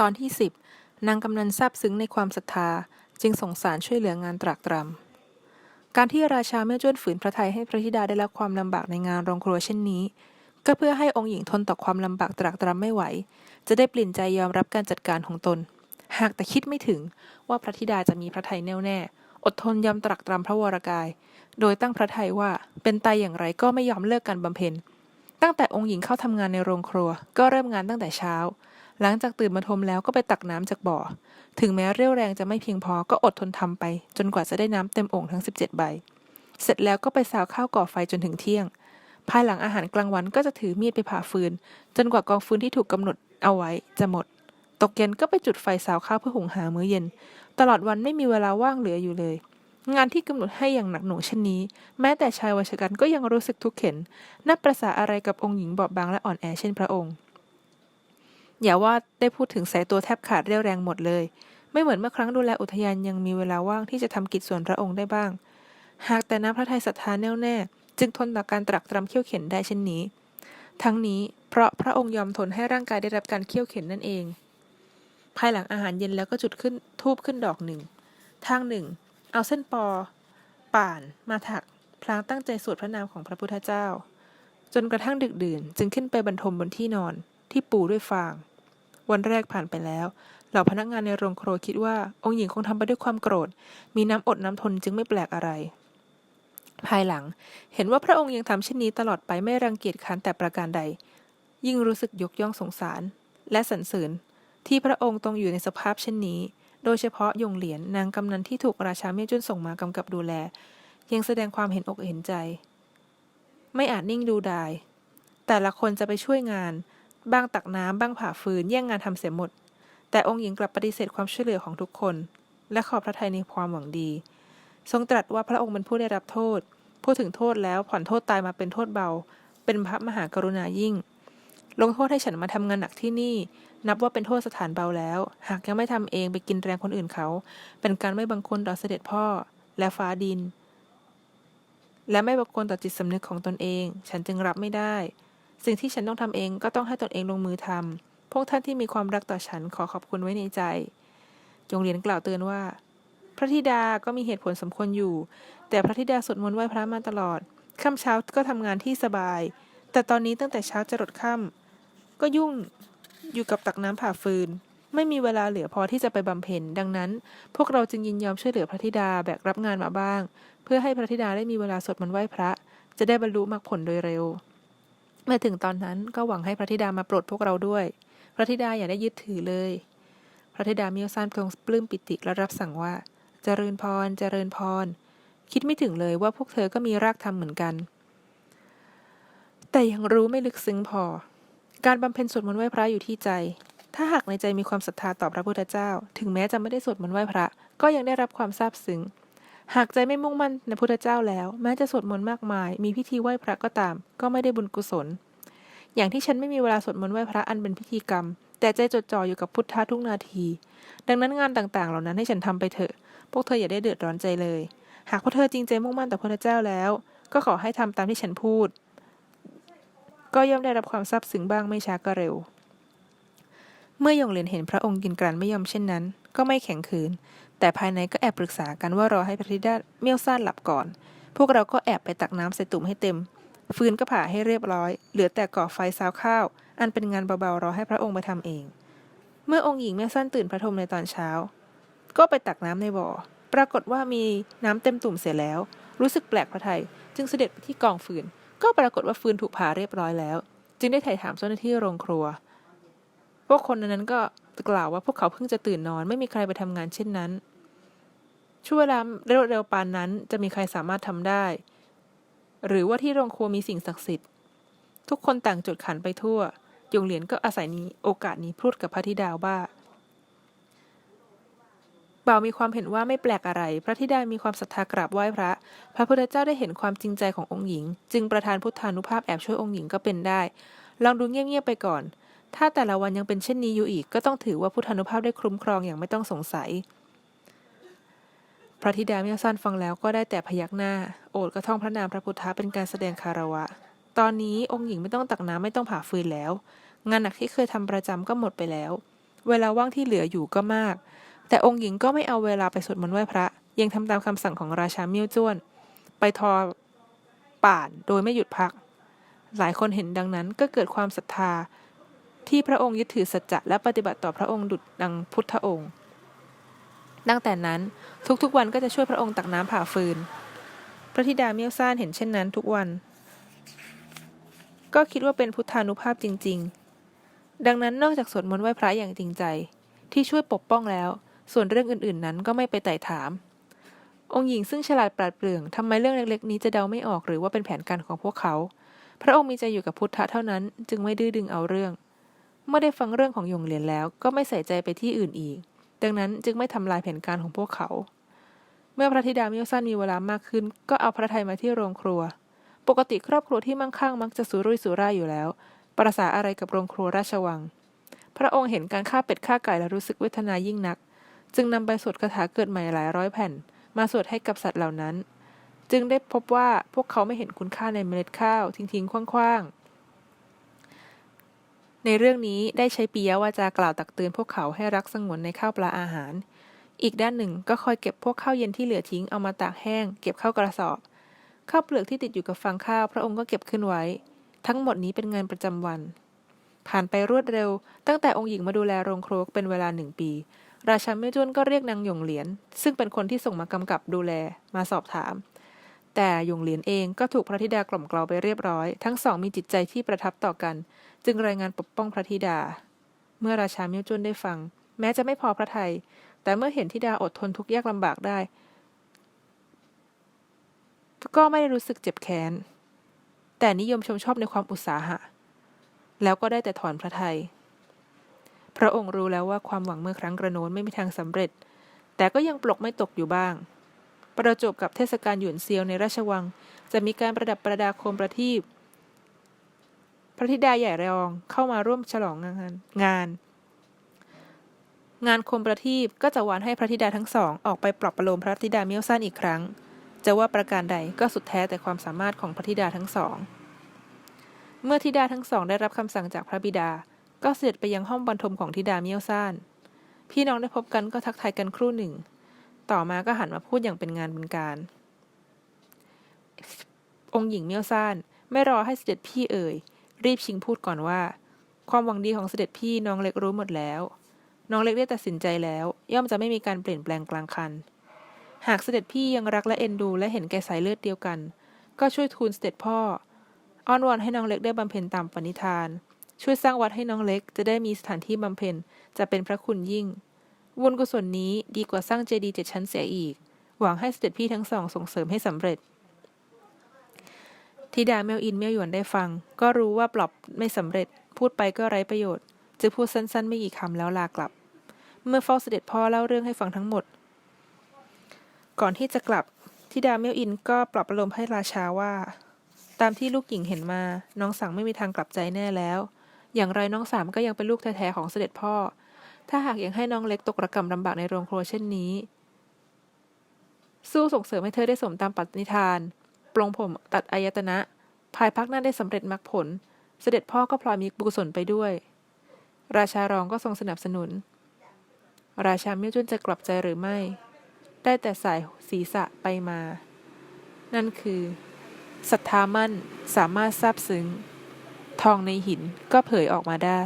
ตอนที่สิบนางกำนันซาบซึ้งในความศรัทธาจึงสงสารช่วยเหลืองานตรากตรำ การที่ราชาไม่จ้วนฝืนพระทัยให้พระธิดาได้รับความลำบากในงานโรงครัวเช่นนี้ ก็เพื่อให้องค์หญิงทนต่อความลำบากตรากตรำไม่ไหว จะได้เปลี่ยนใจยอมรับการจัดการของตน หากแต่คิดไม่ถึงว่าพระธิดาจะมีพระทัยแน่วแน่ อดทนยอมตรักตรำพระวรกาย โดยตั้งพระทัยว่าเป็นตายอย่างไรก็ไม่ยอมเลิกการบำเพ็ญ ตั้งแต่องค์หญิงเข้าทำงานในโรงครัว ก็เริ่มงานตั้งแต่เช้า หลังจากตื่นมาทมแล้วก็ไปตักน้ำจากบ่อ ถึงแม้เรี่ยวแรงจะไม่เพียงพอก็อดทนทำไป จนกว่าจะได้น้ำเต็มโอ่งทั้ง 17 ใบ เสร็จแล้วก็ไปสาวข้าวก่อไฟจนถึงเที่ยง ภายหลังอาหารกลางวันก็จะถือมีดไปผ่าฟืน จนกว่ากองฟืนที่ถูกกำหนดเอาไว้จะหมด ตกเย็นก็ไปจุดไฟสาวข้าวเพื่อหุงหามื้อเย็น ตลอดวันไม่มีเวลาว่างเหลืออยู่เลย งานที่กำหนดให้อย่างหนักหน่วงเช่นนี้ แม้แต่ชายวัชกันก็ยังรู้สึกทุกข์เข็นนับประสาอะไรกับองค์หญิงบอบบางและอ่อนแอเช่นพระองค์ อย่าว่าได้พูดถึงสายตัวแทบขาดเรี่ยวแรงหมดเลย ไม่เหมือนเมื่อครั้งดูแลอุทยานยังมีเวลาว่างที่จะทำกิจส่วนพระองค์ได้บ้าง หากแต่น้ำพระทัยศรัทธาแน่วแน่ จึงทนต่อการตรักตรำเขี่ยวเข็นได้เช่นนี้ ทั้งนี้เพราะพระองค์ยอมทนให้ร่างกายได้รับการเขี่ยวเข็นนั่นเอง ภายหลังอาหารเย็นแล้วก็จุดขึ้นทูบขึ้นดอกหนึ่ง ทางหนึ่ง เอาเส้นปอ ป่าน มาถัก พลางตั้งใจสวดพระนามของพระพุทธเจ้า จนกระทั่งดึกดื่น จึงขึ้นไปบรรทมบนที่นอนที่ปูด้วยฟาง วันแรกผ่านไปแล้ว เหล่าพนักงานในโรงครัวคิดว่า องค์หญิงคงทำไปด้วยความโกรธ มีน้ำอดน้ำทนจึงไม่แปลกอะไร ภายหลัง เห็นว่าพระองค์ยังทำเช่นนี้ตลอดไปไม่รังเกียจค้านแต่ประการใด ยิ่งรู้สึกยกย่องสงสาร และสรรเสริญที่พระองค์ต้องอยู่ในสภาพเช่นนี้ โดยเฉพาะยงเหรียญนางกำนันที่ถูกราชาเมียจุนส่งมากำกับดูแล ยังแสดงความเห็นอกเห็นใจ ไม่อาจนิ่งดูดาย แต่ละคนจะไปช่วยงาน บ้างตักน้ำบ้างผ่าฟืนแย่งงานทำเสียหมด แต่องค์หญิงกลับปฏิเสธความช่วยเหลือของทุกคน และขอบพระทัยในความหวังดี ทรงตรัสว่าพระองค์เป็นผู้ได้รับโทษ พูดถึงโทษแล้วผ่อนโทษตายมาเป็นโทษเบา เป็นพระมหากรุณายิ่ง ลงโทษให้ฉันมาทำงานหนักที่นี่ นับว่าเป็นโทษสถานเบาแล้ว หากยังไม่ทำเองไปกินแรงคนอื่นเขา เป็นการไม่บังคนต่อเสด็จพ่อและฟ้าดิน และไม่บังคนต่อจิตสำนึกของตนเอง ฉันจึงรับไม่ได้ สิ่งที่ฉันต้องทำเองก็ต้องให้ตนเองลงมือทำพวกท่านที่มีความรักต่อฉันขอขอบคุณไว้ในใจ จงเรียนกล่าวเตือนว่า พระธิดาก็มีเหตุผลสมควรอยู่ แต่พระธิดาสวดมนต์ไหว้พระมาตลอดค่ำเช้าก็ทำงานที่สบาย แต่ตอนนี้ตั้งแต่เช้าจะรดค่ำก็ยุ่งอยู่กับตักน้ำผ่าฟืน ไม่มีเวลาเหลือพอที่จะไปบำเพ็ญดังนั้น พวกเราจึงยินยอมช่วยเหลือพระธิดาแบกรับงานมาบ้าง เพื่อให้พระธิดาได้มีเวลาสวดมนต์ไหว้พระ จะได้บรรลุมรรคผลโดยเร็ว เมื่อถึงตอนนั้นก็หวังให้พระธิดามาโปรดพวกเราด้วย พระธิดาอย่าได้ยึดถือเลย พระธิดามียวซานทรงปลื้มปิติและรับสั่งว่า เจริญพร เจริญพร คิดไม่ถึงเลยว่าพวกเธอก็มีรากธรรมเหมือนกัน แต่ยังรู้ไม่ลึกซึ้งพอ การบำเพ็ญสวดมนต์ไหว้พระอยู่ที่ใจ ถ้าหากในใจมีความศรัทธาต่อพระพุทธเจ้า ถึงแม้จะไม่ได้สวดมนต์ไหว้พระ ก็ยังได้รับความซาบซึ้ง หากใจไม่มุ่งมั่นในพุทธเจ้าแล้ว แม้จะสวดมนต์มากมาย มีพิธีไหว้พระก็ตาม ก็ไม่ได้บุญกุศล อย่างที่ฉันไม่มีเวลาสวดมนต์ไหว้พระอันเป็นพิธีกรรม แต่ใจจดจ่ออยู่กับพุทธะทุกนาที ดังนั้นงานต่างๆ เหล่านั้นให้ฉันทำไปเถอะ พวกเธออย่าได้เดือดร้อนใจเลย หากพวกเธอจริงใจมุ่งมั่นต่อพระเจ้าแล้ว ก็ขอให้ทำตามที่ฉันพูด ก็ย่อมได้รับความซาบซึ้งบ้างไม่ช้าก็เร็ว เมื่อยงเหรียญเห็นพระองค์กินกรันไม่ยอมเช่นนั้น ก็ไม่แข็งขืน แต่ภายในก็แอบปรึกษากันว่ารอให้พระธิดาเมี่ยวซ่านหลับก่อน พวกเราก็แอบไปตักน้ำใส่ตุ่มให้เต็ม ฟืนก็ผ่าให้เรียบร้อย เหลือแต่ก่อไฟซาวข้าว อันเป็นงานเบาๆรอให้พระองค์มาทำเอง เมื่อองค์หญิงเมี่ยวซ่านตื่นพระทมในตอนเช้า ก็ไปตักน้ำในบ่อ ปรากฏว่ามีน้ำเต็มตุ่มเสียแล้ว รู้สึกแปลกพระไทยจึงเสด็จไปที่กองฟืน ก็ปรากฏว่าฟืนถูกผ่าเรียบร้อยแล้ว จึงได้ไถ่ถามเจ้าหน้าที่โรงครัว พวกคนนั้นก็กล่าวว่าพวกเขาเพิ่งจะตื่นนอนไม่มีใครไปทำงานเช่นนั้น ช่วงเวลาเร็วๆปานนั้นจะมีใครสามารถทำได้ หรือว่าที่โรงครัวมีสิ่งศักดิ์สิทธิ์ ทุกคนต่างจุดขันไปทั่วยงเหรียญก็อาศัยนี้โอกาสนี้พูดกับพระธิดาว่าบ่าวมีความเห็นว่าไม่แปลกอะไร พระธิดามีความศรัทธากราบไหว้พระ พระพุทธเจ้าได้เห็นความจริงใจขององค์หญิง จึงประทานพุทธานุภาพแอบช่วยองค์หญิงก็เป็นได้ ลองดูเงียบๆไปก่อน ถ้าแต่ละวันยังเป็นเช่นนี้อยู่อีก ก็ต้องถือว่าพุทธานุภาพได้คุ้มครองอย่างไม่ต้องสงสัย พระธิดาเมียวสั้นฟังแล้วก็ได้แต่พยักหน้า โอดกระท่องพระนามพระพุทธะเป็นการแสดงคารวะ ตอนนี้องค์หญิงไม่ต้องตักน้ำไม่ต้องผ่าฟืนแล้ว งานหนักที่เคยทำประจำก็หมดไปแล้ว เวลาว่างที่เหลืออยู่ก็มาก แต่องค์หญิงก็ไม่เอาเวลาไปสวดมนต์ไหว้พระ ยังทำตามคำสั่งของราชาเมี่ยวจ้วน ไปทอป่านโดยไม่หยุดพัก หลายคนเห็นดังนั้นก็เกิดความศรัทธาที่พระองค์ยึดถือสัจจะและปฏิบัติต่อพระองค์ดุจดังพุทธองค์ ตั้งแต่นั้นทุกๆวันก็จะช่วยพระองค์ตักน้ำผ่าฟืน พระธิดาเมียวซ่านเห็นเช่นนั้นทุกวัน ก็คิดว่าเป็นพุทธานุภาพจริง ๆ ดังนั้นนอกจากสวดมนต์ไหว้พระอย่างจริงใจ ที่ช่วยปกป้องแล้ว ส่วนเรื่องอื่นๆ นั้นก็ไม่ไปไต่ถาม องค์หญิงซึ่งฉลาดปราดเปรื่องทำไมเรื่องเล็กๆ นี้จะเดาไม่ออกหรือว่าเป็นแผนการของพวกเขา พระองค์มีใจอยู่กับพุทธะเท่านั้น จึงไม่ดื้อดึงเอาเรื่อง เมื่อได้ฟังเรื่องของยงเหรียญแล้วก็ไม่ใส่ใจไปที่อื่นอีก ดังนั้นจึงไม่ทำลายแผนการของพวกเขา เมื่อพระธิดามียวสั้นมีเวลามากขึ้น ก็เอาพระไทยมาที่โรงครัว ปกติครอบครัวที่มั่งคั่งมักจะสุรุ่ยสุร่ายอยู่แล้ว ประสาอะไรกับโรงครัวราชวัง พระองค์เห็นการฆ่าเป็ดฆ่าไก่และรู้สึกเวทนายิ่งนัก จึงนำไปสวดคาถาเกิดใหม่หลายร้อยแผ่น มาสวดให้กับสัตว์เหล่านั้น จึงได้พบว่าพวกเขาไม่เห็นคุณค่าในเมล็ดข้าวทิ้งๆคว้างๆ ในเรื่องนี้ได้ใช้ปียวาจากล่าวตักเตือนพวกเขาให้รักสงวนในข้าวปลาอาหาร อีกด้านหนึ่งก็คอยเก็บพวกข้าวเย็นที่เหลือทิ้งเอามาตากแห้ง เก็บเข้ากระสอบ ข้าวเปลือกที่ติดอยู่กับฟางข้าวพระองค์ก็เก็บขึ้นไว้ ทั้งหมดนี้เป็นงานประจำวัน ผ่านไปรวดเร็ว ตั้งแต่องค์หญิงมาดูแลโรงครัวเป็นเวลาหนึ่งปี ราชาเมจุนก็เรียกนางหยงเหรียญซึ่งเป็นคนที่ส่งมากำกับดูแลมาสอบถามแต่หยงเหรียญเองก็ถูกพระธิดากล่อมเกลาไปเรียบร้อย ทั้งสองมีจิตใจที่ประทับต่อกัน จึงรายงานปกป้องพระธิดา เมื่อราชาเมียวจุนได้ฟัง แม้จะไม่พอพระทัยแต่เมื่อเห็นธิดาอดทนทุกข์ยากลำบากได้ ก็ไม่ได้รู้สึกเจ็บแค้น แต่นิยมชมชอบในความอุตสาหะ แล้วก็ได้แต่ถอนพระทัยพระองค์รู้แล้วว่าความหวังเมื่อครั้งกระโน้นไม่มีทางสำเร็จ แต่ก็ยังปลกไม่ตกอยู่บ้าง ประจบกับเทศกาลหยวนเซียวในราชวัง จะมีการประดับประดาโคมประทีป ระธิดาใหญ่รองเข้ามาร่วมฉลองงานงาน งานคมประทีปก็จะวานให้พระธิดาทั้งสอง ออกไปปลอบประโลมพระธิดาเมียวสั้นอีกครั้ง จะว่าประการใดก็สุดแท้แต่ความสามารถของพระธิดาทั้งสอง เมื่อธิดาทั้งสอง ได้รับคำสั่งจากพระบิดา ก็เสด็จไปยังห้องบรรทมของธิดาเมียวซานพี่น้องได้พบกันก็ทักทายกันครู่หนึ่ง ต่อมาก็หันมาพูดอย่างเป็นงานเป็นการ องค์หญิงเมียวซ่านไม่รอให้เสด็จพี่เอ่ย รีบชิงพูดก่อนว่า ความหวังดีของเสด็จพี่น้องเล็กรู้หมดแล้ว น้องเล็กได้ตัดสินใจแล้ว ย่อมจะไม่มีการเปลี่ยนแปลงกลางคัน หากเสด็จพี่ยังรักและเอ็นดูและเห็นแก่สายเลือดเดียวกัน ก็ช่วยทูลเสด็จพ่อ อ้อนวอนให้น้องเล็กได้บำเพ็ญตามปณิธาน ช่วยสร้างวัดให้น้องเล็กจะได้มีสถานที่บำเพ็ญจะเป็นพระคุณยิ่งบุญกุศลนี้ดีกว่าสร้างเจดีย์เจ็ดชั้นเสียอีก หวังให้เสด็จพี่ทั้งสองส่งเสริมให้สำเร็จ ธิดาเมียวอินเมียวหยวนได้ฟัง ก็รู้ว่าปลอบไม่สำเร็จ พูดไปก็ไร้ประโยชน์ จึงพูดสั้นๆ ไม่กี่คำแล้วลากลับ เมื่อเฝ้าเสด็จพ่อเล่าเรื่องให้ฟังทั้งหมด ก่อนที่จะกลับธิดาเมียวอินก็ปลอบประโลมให้ราชาว่า ตามที่ลูกหญิงเห็นมา น้องสังไม่มีทางกลับใจแน่แล้ว อย่างไรน้องสามก็ยังเป็นลูกแท้ๆของเสด็จพ่อ ถ้าหากยังให้น้องเล็กตกระกำลำบากในโรงครัวเช่นนี้ สู้ส่งเสริมให้เธอได้สมตามปณิธาน ปลงผมตัดอายตนะ ภายพักหน้าได้สำเร็จมรรคผล เสด็จพ่อก็พลอยมีบุญกุศลไปด้วย ราชารองก็ทรงสนับสนุน ราชาเมียจุนจะกลับใจหรือไม่ ได้แต่สายศีรษะไปมา นั่นคือศรัทธามั่นสามารถซาบซึ้ง ทองในหินก็เผยออกมาได้